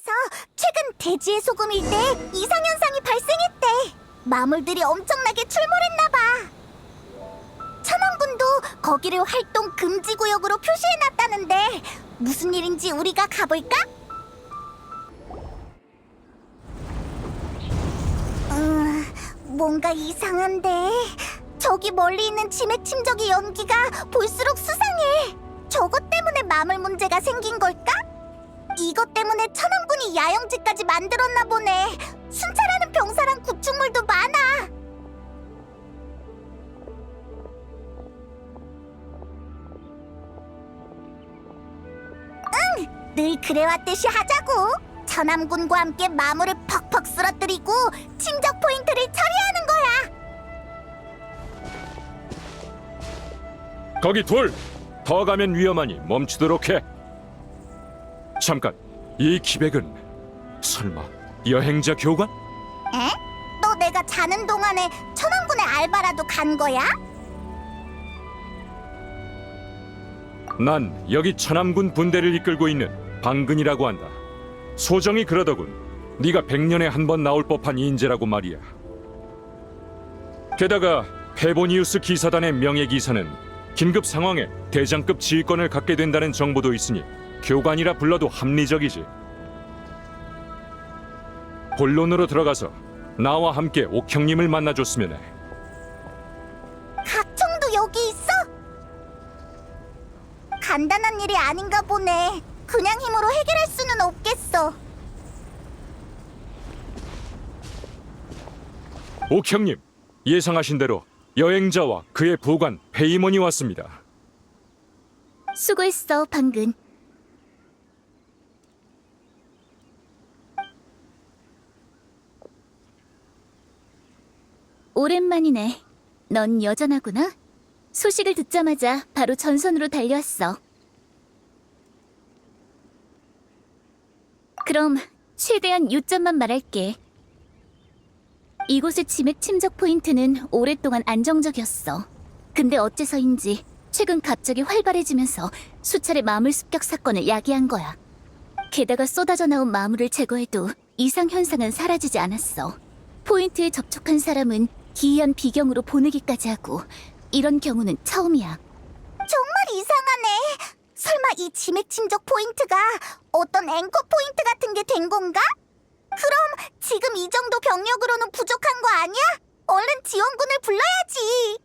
천암군에서 최근 대지의 소금일 때 이상현상이 발생했대. 마물들이 엄청나게 출몰했나봐. 천암군도 거기를 활동 금지 구역으로 표시해놨다는데 무슨 일인지 우리가 가볼까? 음, 뭔가 이상한데 저기 멀리 있는 지맥 침적의 연기가 볼수록 수상해. 저것 때문에 마물 문제가 생긴 걸까? 이것 때문에 천왕군이 야영지까지 만들었나 보네. 순찰하는 병사랑 구축물도 많아. 응, 늘 그래왔듯이 하자고. 천암군과 함께 마물을 퍽퍽 쓰러뜨리고 침적 포인트를 처리하는 거야. 거기 둘! 더 가면 위험하니 멈추도록 해. 잠깐, 이 기백은 설마 여행자 교관? 에? 너 내가 자는 동안에 천왕군의 알바라도 간 거야? 난 여기 천암군 분대를 이끌고 있는 방근이라고 한다. 소정이 그러더군. 네가 백년에 한 번 나올 법한 인재라고 말이야. 게다가 페보니우스 기사단의 명예 기사는 긴급 상황에 대장급 지휘권을 갖게 된다는 정보도 있으니 교관이라 불러도 합리적이지. 본론으로 들어가서 나와 함께 옥형님을 만나줬으면 해. 각청도 여기 있어? 간단한 일이 아닌가 보네. 그냥 힘으로 해결할 수는 없겠어. 옥형님, 예상하신 대로 여행자와 그의 보관 페이몬이 왔습니다. 수고했어, 방금. 오랜만이네. 넌 여전하구나. 소식을 듣자마자 바로 전선으로 달려왔어. 그럼 최대한 요점만 말할게. 이곳의 지맥 침적 포인트는 오랫동안 안정적이었어. 근데 어째서인지 최근 갑자기 활발해지면서 수차례 마물 습격 사건을 야기한 거야. 게다가 쏟아져 나온 마물을 제거해도 이상 현상은 사라지지 않았어. 포인트에 접촉한 사람은 기이한 비경으로 보내기까지 하고 이런 경우는 처음이야. 정말 이상하네. 설마 이 지맥 침적 포인트가 어떤 앵커 포인트 같은 게 된 건가? 그럼 지금 이 정도 병력으로는 부족한 거 아니야? 얼른 지원군을 불러야지.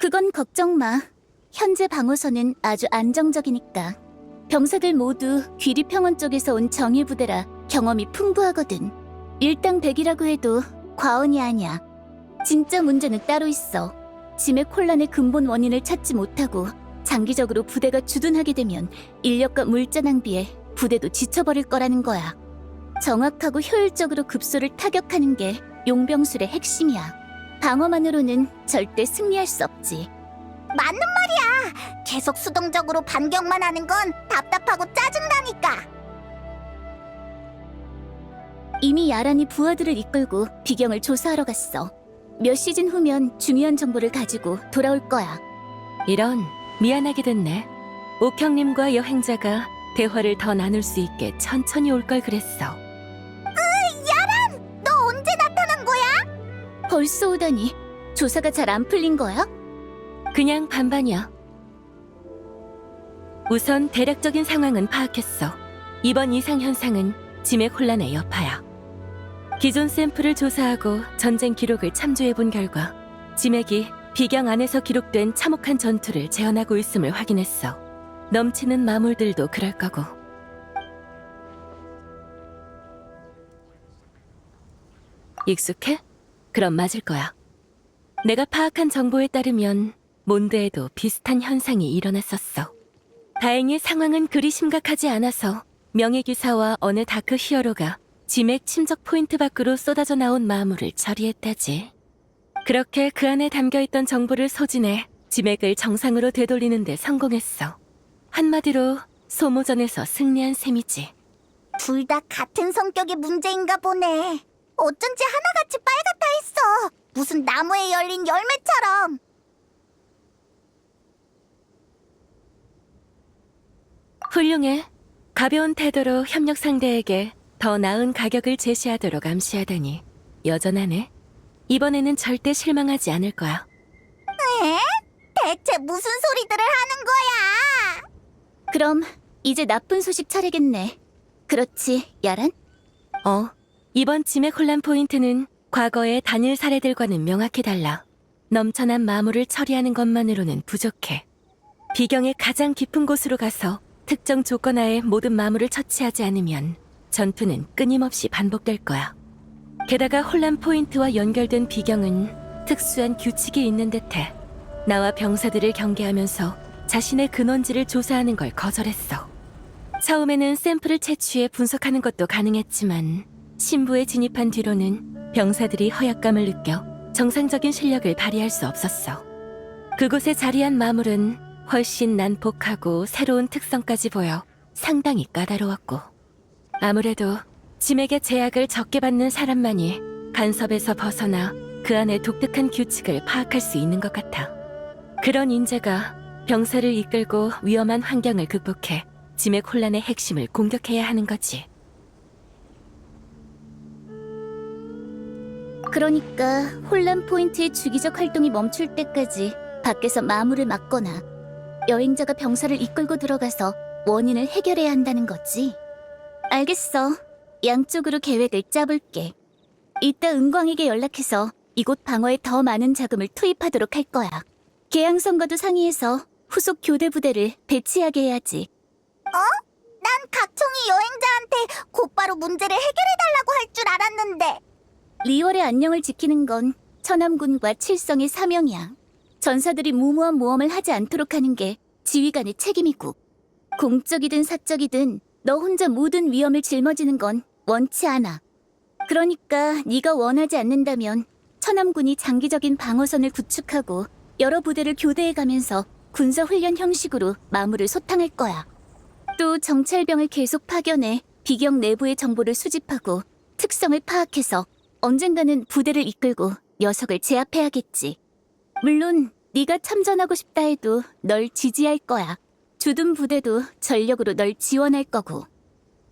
그건 걱정 마. 현재 방어선은 아주 안정적이니까. 병사들 모두 귀리평원 쪽에서 온 정예 부대라 경험이 풍부하거든. 일당 백이라고 해도 과언이 아니야. 진짜 문제는 따로 있어. 지맥 혼란의 근본 원인을 찾지 못하고 장기적으로 부대가 주둔하게 되면 인력과 물자 낭비에 부대도 지쳐버릴 거라는 거야. 정확하고 효율적으로 급소를 타격하는 게 용병술의 핵심이야. 방어만으로는 절대 승리할 수 없지. 맞는 말이야. 계속 수동적으로 반격만 하는 건 답답하고 짜증나니까. 이미 야란이 부하들을 이끌고 비경을 조사하러 갔어. 몇 시즌 후면 중요한 정보를 가지고 돌아올 거야. 이런 미안하게 됐네. 옥형님과 여행자가 대화를 더 나눌 수 있게 천천히 올 걸 그랬어. 너 언제 나타난 거야? 벌써 오다니 조사가 잘 안 풀린 거야? 그냥 반반이야. 우선 대략적인 상황은 파악했어. 이번 이상 현상은 지맥 혼란의 여파야. 기존 샘플을 조사하고 전쟁 기록을 참조해 본 결과 지맥이 비경 안에서 기록된 참혹한 전투를 재현하고 있음을 확인했어. 넘치는 마물들도 그럴 거고. 익숙해? 그럼 맞을 거야. 내가 파악한 정보에 따르면 몬드에도 비슷한 현상이 일어났었어. 다행히 상황은 그리 심각하지 않아서 명예기사와 어느 다크 히어로가 지맥 침적 포인트 밖으로 쏟아져 나온 마물을 처리했다지. 그렇게 그 안에 담겨있던 정보를 소진해 지맥을 정상으로 되돌리는 데 성공했어. 한마디로 소모전에서 승리한 셈이지. 둘 다 같은 성격의 문제인가 보네. 어쩐지 하나같이 빨갛다 했어. 무슨 나무에 열린 열매처럼. 훌륭해. 가벼운 태도로 협력 상대에게 더 나은 가격을 제시하도록 암시하다니 여전하네. 이번에는 절대 실망하지 않을 거야. 에? 대체 무슨 소리들을 하는 거야? 그럼 이제 나쁜 소식 차례겠네. 그렇지, 야란? 어, 이번 치맥 혼란 포인트는 과거의 단일 사례들과는 명확히 달라. 넘쳐난 마물을 처리하는 것만으로는 부족해. 비경의 가장 깊은 곳으로 가서 특정 조건 하에 모든 마물을 처치하지 않으면 전투는 끊임없이 반복될 거야. 게다가 혼란 포인트와 연결된 비경은 특수한 규칙이 있는 듯해. 나와 병사들을 경계하면서 자신의 근원지를 조사하는 걸 거절했어. 처음에는 샘플을 채취해 분석하는 것도 가능했지만 신부에 진입한 뒤로는 병사들이 허약감을 느껴 정상적인 실력을 발휘할 수 없었어. 그곳에 자리한 마물은 훨씬 난폭하고 새로운 특성까지 보여 상당히 까다로웠고 아무래도 짐에게 제약을 적게 받는 사람만이 간섭에서 벗어나 그 안의 독특한 규칙을 파악할 수 있는 것 같아. 그런 인재가 병사를 이끌고 위험한 환경을 극복해 짐의 혼란의 핵심을 공격해야 하는 거지. 그러니까 혼란 포인트의 주기적 활동이 멈출 때까지 밖에서 마물을 막거나 여행자가 병사를 이끌고 들어가서 원인을 해결해야 한다는 거지. 알겠어. 양쪽으로 계획을 짜볼게. 이따 은광에게 연락해서 이곳 방어에 더 많은 자금을 투입하도록 할 거야. 계양성과도 상의해서 후속 교대 부대를 배치하게 해야지. 난 각청이 여행자한테 곧바로 문제를 해결해달라고 할 줄 알았는데 리월의 안녕을 지키는 건 천암군과 칠성의 사명이야. 전사들이 무모한 모험을 하지 않도록 하는 게 지휘관의 책임이고 공적이든 사적이든 너 혼자 모든 위험을 짊어지는 건 원치 않아. 그러니까 네가 원하지 않는다면 천암군이 장기적인 방어선을 구축하고 여러 부대를 교대해 가면서 군사 훈련 형식으로 마무를 소탕할 거야. 또 정찰병을 계속 파견해 비경 내부의 정보를 수집하고 특성을 파악해서 언젠가는 부대를 이끌고 녀석을 제압해야겠지. 물론 네가 참전하고 싶다 해도 널 지지할 거야. 주둔 부대도 전력으로 널 지원할 거고.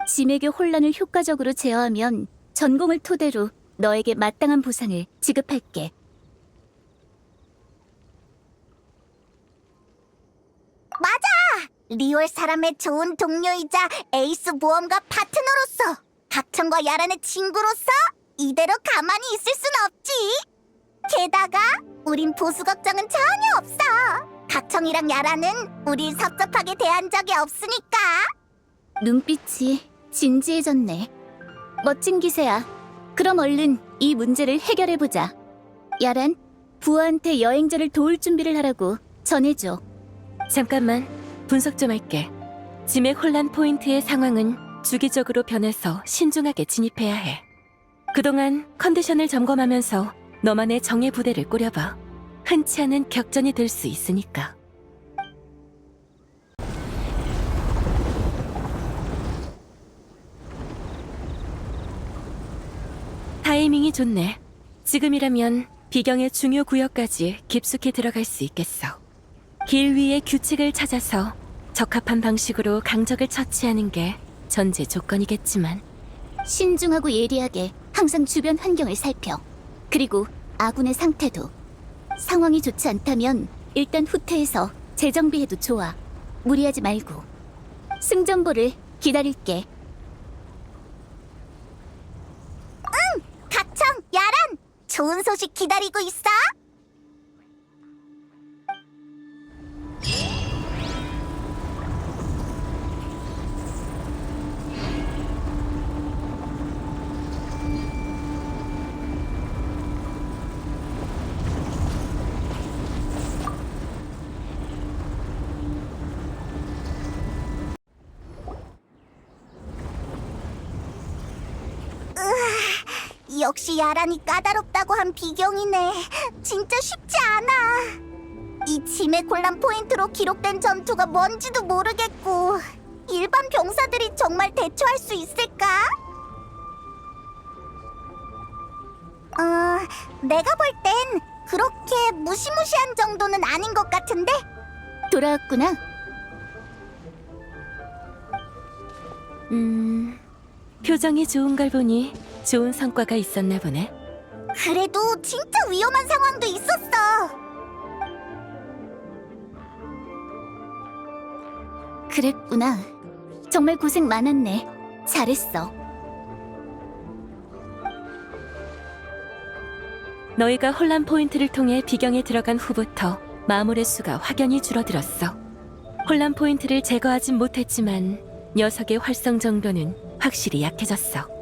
짐에게 혼란을 효과적으로 제어하면 전공을 토대로 너에게 마땅한 보상을 지급할게. 리월 사람의 좋은 동료이자 에이스 모험가 파트너로서 각청과 야란의 친구로서 이대로 가만히 있을 순 없지. 게다가 우린 보수 걱정은 전혀 없어. 각청이랑 야란은 우릴 섭섭하게 대한 적이 없으니까. 눈빛이 진지해졌네. 멋진 기세야. 그럼 얼른 이 문제를 해결해보자. 야란, 부하한테 여행자를 도울 준비를 하라고 전해줘. 잠깐만 분석 좀 할게. 짐의 혼란 포인트의 상황은 주기적으로 변해서 신중하게 진입해야 해. 그동안 컨디션을 점검하면서 너만의 정예 부대를 꾸려봐. 흔치 않은 격전이 될 수 있으니까. 타이밍이 좋네. 지금이라면 비경의 중요 구역까지 깊숙이 들어갈 수 있겠어. 길 위의 규칙을 찾아서 적합한 방식으로 강적을 처치하는 게 전제 조건이겠지만 신중하고 예리하게 항상 주변 환경을 살펴. 그리고 아군의 상태도. 상황이 좋지 않다면 일단 후퇴해서 재정비해도 좋아. 무리하지 말고. 승전보를 기다릴게. 각청, 야란, 좋은 소식 기다리고 있어. 역시 야란이 까다롭다고 한 비경이네. 진짜 쉽지 않아. 이 짐의 곤란 포인트로 기록된 전투가 뭔지도 모르겠고 일반 병사들이 정말 대처할 수 있을까? 어, 내가 볼 땐 그렇게 무시무시한 정도는 아닌 것 같은데? 돌아왔구나. 음, 표정이 좋은 걸 보니 좋은 성과가 있었나 보네. 그래도 진짜 위험한 상황도 있었어. 그랬구나. 정말 고생 많았네. 잘했어. 너희가 혼란 포인트를 통해 비경에 들어간 후부터 마물의 수가 확연히 줄어들었어. 혼란 포인트를 제거하진 못했지만 녀석의 활성 정도는 확실히 약해졌어.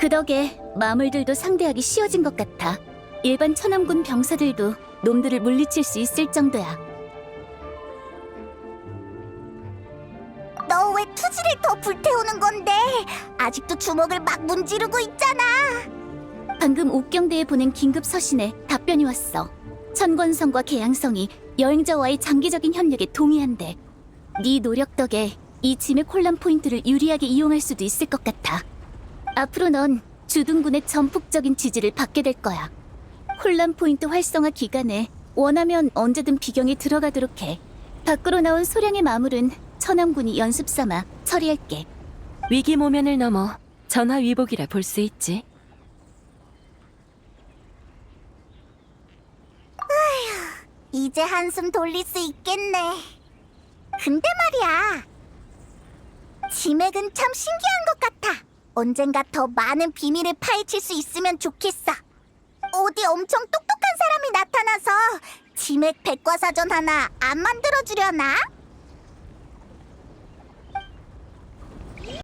그 덕에 마물들도 상대하기 쉬워진 것 같아. 일반 천암군 병사들도 놈들을 물리칠 수 있을 정도야. 너 왜 투지를 더 불태우는 건데? 아직도 주먹을 막 문지르고 있잖아. 방금 옥경대에 보낸 긴급 서신에 답변이 왔어. 천권성과 계양성이 여행자와의 장기적인 협력에 동의한대. 네 노력 덕에 이 지맥 혼란 포인트를 유리하게 이용할 수도 있을 것 같아. 앞으로 넌 주둔군의 전폭적인 지지를 받게 될 거야. 혼란 포인트 활성화 기간에 원하면 언제든 비경에 들어가도록 해. 밖으로 나온 소량의 마물은 천암군이 연습 삼아 처리할게. 위기 모면을 넘어 전화 위복이라 볼 수 있지. 이제 한숨 돌릴 수 있겠네. 근데 말이야. 지맥은 참 신기한 것 같아. 언젠가 더 많은 비밀을 파헤칠 수 있으면 좋겠어. 어디 엄청 똑똑한 사람이 나타나서 지맥 백과사전 하나 안 만들어주려나?